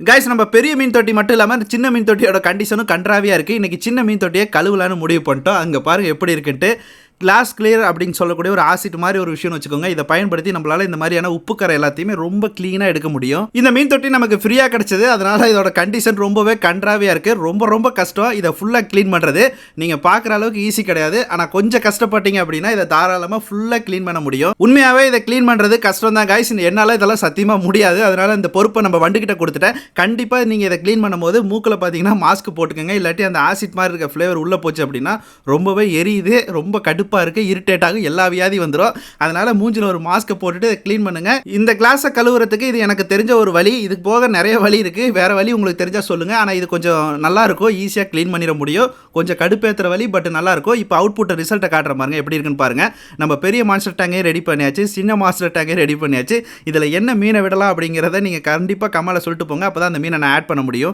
Guys நம்ம பெரிய மீன் தொட்டி மட்டும் இல்லாமல் சின்ன மீன் தொட்டியோட கண்டிஷனும் கன்றாவியாக இருக்குது இன்றைக்கி சின்ன மீன் தொட்டியை கழுவலான்னு முடிவு பண்ணிட்டோம். அங்கே பாருங்கள் எப்படி இருக்குன்ட்டு. கிளாஸ் கிளியர் அப்படின்னு சொல்லக்கூடிய ஒரு ஆசிட் மாதிரி ஒரு விஷயம்னு வச்சுக்கோங்க. இதை பயன்படுத்தி நம்மளால இந்த மாதிரியான உப்பு கரை எல்லாத்தையுமே ரொம்ப க்ளீனாக எடுக்க முடியும். இந்த மீன் தொட்டி நமக்கு ஃப்ரீயாக கிடைச்சது. அதனால இதோட கண்டிஷன் ரொம்பவே கன்றாவியாக இருக்குது ரொம்ப ரொம்ப கஷ்டம். இதை ஃபுல்லாக க்ளீன் பண்ணுறது நீங்கள் பார்க்குற அளவுக்கு ஈஸி கிடையாது. ஆனால் கொஞ்சம் கஷ்டப்பட்டீங்க அப்படின்னா இதை தாராளமாக ஃபுல்லாக க்ளீன் பண்ண முடியும். உண்மையாகவே இதை க்ளீன் பண்ணுறது கஷ்டம் தான் காய்ஸ் என்னால் இதெல்லாம் சத்தியமாக முடியாது. அதனால இந்த பொறுப்பை நம்ம வண்டுகிட்ட கொடுத்துட்டேன். கண்டிப்பாக நீங்கள் இதை க்ளீன் பண்ணும்போது மூக்கில் பார்த்தீங்கன்னா மாஸ்க் போட்டுக்கோங்க. இல்லாட்டி அந்த ஆசிட் மாதிரி இருக்க ஃப்ளேவர் உள்ளே போச்சு அப்படின்னா ரொம்பவே எரியுது. ரொம்ப கடுப்பாக இருக்குது இரிட்டேட் ஆகும் எல்லா வியாதி வந்துடும் அதனால் மூஞ்சில் ஒரு மாஸ்க்கை போட்டுட்டு க்ளீன் பண்ணுங்கள் இந்த கிளாஸை கழுவுறதுக்கு இது எனக்கு தெரிஞ்ச ஒரு வழி. இது போக நிறைய வழி இருக்குது வேறு வழி உங்களுக்கு தெரிஞ்சால் சொல்லுங்கள் ஆனால் இது கொஞ்சம் நல்லாயிருக்கும் ஈஸியாக க்ளீன் பண்ணிட முடியும். கொஞ்சம் கடுப்பேற்றுற வழி பட் நல்லாயிருக்கும் இப்போ இப்போ அவுட்புட் ரிசல்ட்டை காட்டுற பாருங்க. எப்படி இருக்குன்னு பாருங்கள் நம்ம பெரிய மாஸ்டர் டேங்கையும் ரெடி பண்ணியாச்சு. சின்ன மாஸ்டர் டேங்கையும் ரெடி பண்ணியாச்சு. இதில் என்ன மீனை விடலாம் அப்படிங்கிறத நீங்கள் கண்டிப்பாக கமலை சொல்லிட்டு போங்க. அப்போ தான் அந்த மீனை நான் ஆட் பண்ண முடியும்.